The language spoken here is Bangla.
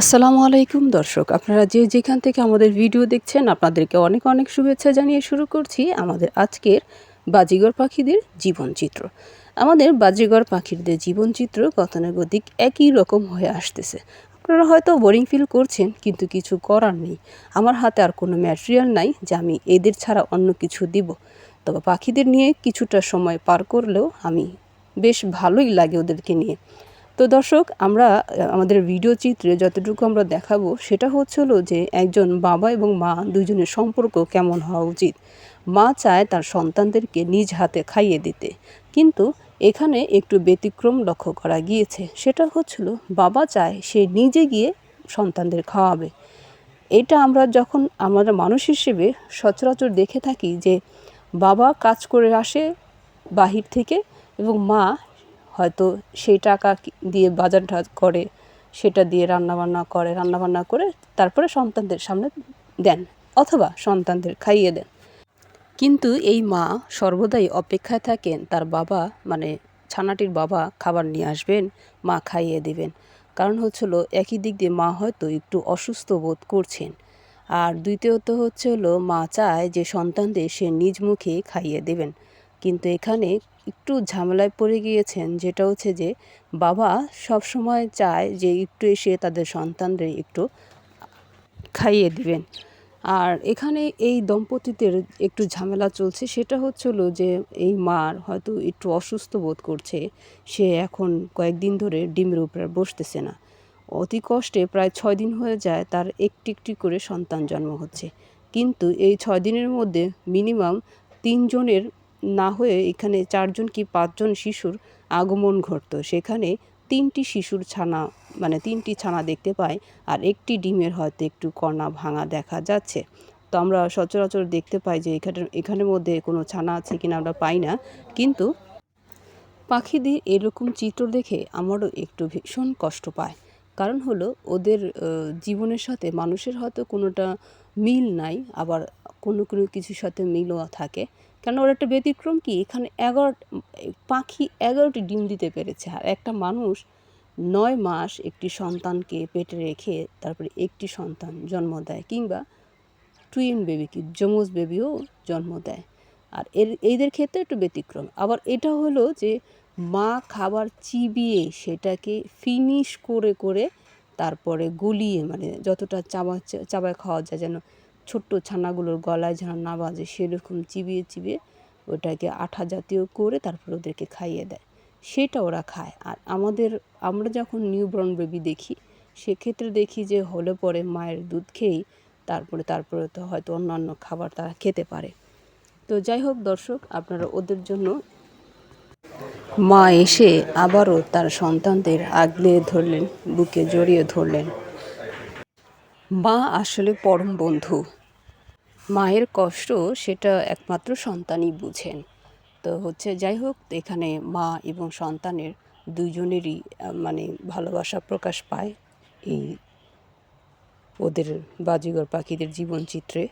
আসসালামু আলাইকুম দর্শক, আপনারা যে যেখান থেকে আমাদের ভিডিও দেখছেন, আপনাদেরকে অনেক অনেক শুভেচ্ছা জানিয়ে শুরু করছি আমাদের আজকের বাজিগর পাখিদের জীবনচিত্র আমাদের বাজিগর পাখিদের জীবনচিত্র গতানুগতিক একই রকম হয়ে আসতেছে। আপনারা হয়তো বোরিং ফিল করছেন, কিন্তু কিছু করার নেই। আমার হাতে আর কোনো ম্যাটেরিয়াল নাই যে আমি এদের ছাড়া অন্য কিছু দিব। তবে পাখিদের নিয়ে কিছুটা সময় পার করলেও আমি বেশ ভালোই লাগে ওদেরকে নিয়ে। তো দর্শক, আমরা আমাদের ভিডিও চিত্রে যতটুকু আমরা দেখাবো, সেটা হচ্ছিল যে একজন বাবা এবং মা দুজনের সম্পর্ক কেমন হওয়া উচিত। মা চায় তার সন্তানদেরকে নিজ হাতে খাইয়ে দিতে, কিন্তু এখানে একটু ব্যতিক্রম লক্ষ্য করা গিয়েছে। সেটা হচ্ছিল বাবা চায় সে নিজে গিয়ে সন্তানদের খাওয়াবে। এটা আমরা যখন আমরা মানুষ হিসেবে সচরাচর দেখে থাকি যে, বাবা কাজ করে আসে বাহির থেকে এবং মা হয়তো সেই টাকা দিয়ে বাজার করে, সেটা দিয়ে রান্নাবান্না করে রান্নাবান্না করে তারপরে সন্তানদের সামনে দেন অথবা সন্তানদের খাইয়ে দেন। কিন্তু এই মা সর্বদাই অপেক্ষায় থাকেন তার বাবা মানে ছানাটির বাবা খাবার নিয়ে আসবেন, মা খাইয়ে দেবেন। কারণ হচ্ছিল একই দিক দিয়ে মা হয়তো একটু অসুস্থ বোধ করছেন। আর দ্বিতীয়ত হচ্ছে হলো মা চায় যে সন্তানদের সে নিজ মুখে খাইয়ে দেবেন। কিন্তু এখানে একটু ঝামেলায় পড়ে গিয়েছেন। যেটা হচ্ছে যে, বাবা সব সময় চায় যে, একটু এসে তাদের সন্তানদের একটু খাইয়ে দিবেন। আর এখানে এই দম্পতিদের একটু ঝামেলা চলছে। সেটা হচ্ছিল যে, এই মার হয়তো একটু অসুস্থ বোধ করছে। সে এখন কয়েকদিন ধরে ডিমের উপরে বসতেছে না। অতি কষ্টে প্রায় ছয় দিন হয়ে যায় তার একটি একটি করে সন্তান জন্ম হচ্ছে। কিন্তু এই ছয় দিনের মধ্যে মিনিমাম তিনজনের না হয়ে এখানে চারজন কি পাঁচজন শিশুর আগমন ঘটতো? সেখানে তিনটি শিশুর ছানা মানে তিনটি ছানা দেখতে পাই আর একটি ডিমের হয়তো একটু কণা ভাঙা দেখা যাচ্ছে। তো আমরা সচরাচর দেখতে পাই যে এখানে এখানের মধ্যে কোনো ছানা আছে কিনা আমরা পাই না। কিন্তু পাখিদের এরকম চিত্র দেখে আমারও একটু ভীষণ কষ্ট পায়। কারণ হলো ওদের জীবনের সাথে মানুষের হয়তো কোনোটা মিল নাই, আবার কোনো কোনো কিছুর সাথে মিলও থাকে। কেন ওর একটা ব্যতিক্রম কি? এখানে এগারো পাখি এগারোটি ডিম দিতে পেরেছে। আর একটা মানুষ নয় মাস একটি সন্তানকে পেটে রেখে তারপরে একটি সন্তান জন্ম দেয় কিংবা টুইন বেবি কি, যমজ বেবিও জন্ম দেয়। আর এর, এইদের ক্ষেত্রে একটু ব্যতিক্রম। আবার এটা হলো যে মা খাবার চিবিয়ে সেটাকে ফিনিশ করে করে তারপরে গলিয়ে মানে যতটা চাবা, চাবায় খাওয়া যায় যেন ছোট্ট ছানাগুলোর গলায় যেন না বাজে, সেরকম চিবিয়ে চিবিয়ে ওটাকে আঠা জাতীয় করে তারপর ওদেরকে খাইয়ে দেয়। সেটা ওরা খায়। আর আমাদের, আমরা যখন নিউবর্ন বেবি দেখি, সেক্ষেত্রে দেখি যে হলে পরে মায়ের দুধ খেয়েই তারপরে তারপরে তো হয়তো অন্যান্য খাবার তারা খেতে পারে। তো যাই হোক দর্শক, আপনারা ওদের জন্য মা এসে আবারও তার সন্তানদের আগলে ধরলেন, বুকে জড়িয়ে ধরলেন। মা আসলে পরম বন্ধু। মায়ের কষ্ট সেটা একমাত্র সন্তানই বুঝেন। তো হচ্ছে যাই হোক, এখানে মা এবং সন্তানের দুজনেরই মানে ভালোবাসা প্রকাশ পায় এই ওদের বাজিগর পাখিদের জীবনচিত্রে।